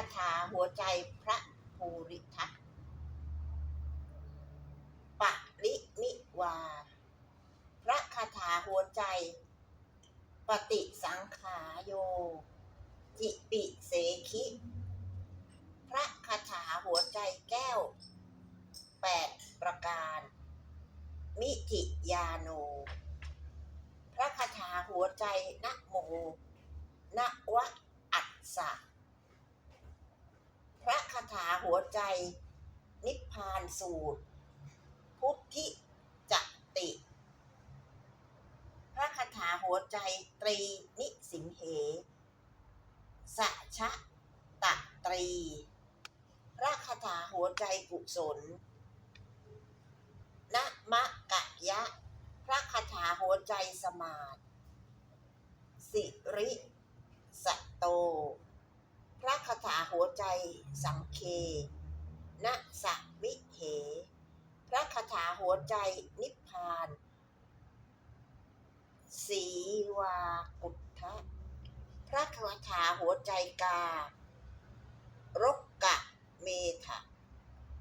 าถาหัวใจพระภูริทัตปะรินิวา พระคาถาหัวใจ ปฏิสังขาโย จิปิเสคิ พระคาถาหัวใจแก้วแปดประการ มิถิยาโน พระคาถาหัวใจนะโมนะวะอัสสะ ระคาถาหัวใจ นิพพานสูตร พุทธิจติ พระคาถาหัวใจตรีนิสิงเหสัชะตะตรี พระคาถาหัวใจกุศลนะมะกะยะ พระคาถาหัวใจสมาธิสิริสัตโต หัวใจสังเคนะสะวิเห พระคาถาหัวใจนิพพาน สีวากุฏทะพระคาถาหัวใจกา รกกะเมถะ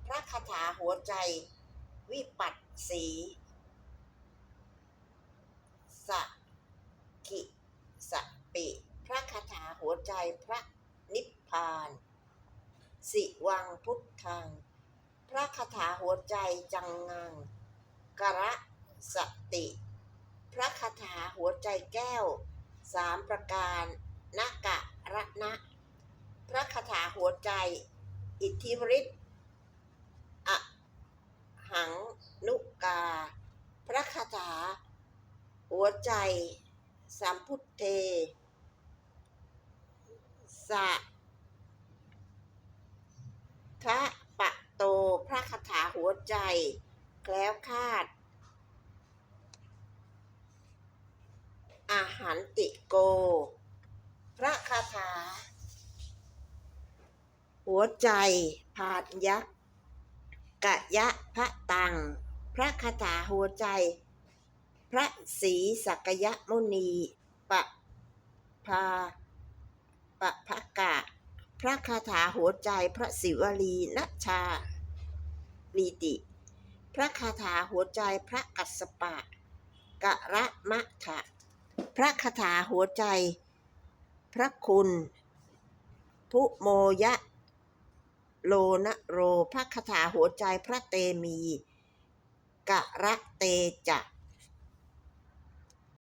พระคาถาหัวใจวิปัสสีสะกิสะปิ พระคาถาหัวใจพระนิพพาน สิวังพุทธัง พระคาถาหัวใจจังงังกระสติ พระคาถาหัวใจแก้วสามประการนกะระนะ พระคาถาหัวใจ อิทธิฤทธิ์อะหังนุกา พระคาถา หัวใจ สัมพุทเทสะ ทะปะโตพระคาถาหัวใจ แคล้วคาด อาหารติโก พระคาถา หัวใจผาดยักษ์กะยะพระตัง พระคาถาหัวใจ พระศรีสักยมุนีปะพาปะพะกะ พระคาถาหัวใจพระศิวลีนชาลีติ พระคาถาหัวใจพระกัสสปะกะระมะถะพระคาถาหัวใจ พระคุณพุโมยะ โลนะโร พระคาถาหัวใจพระเตมี กะระเตจะ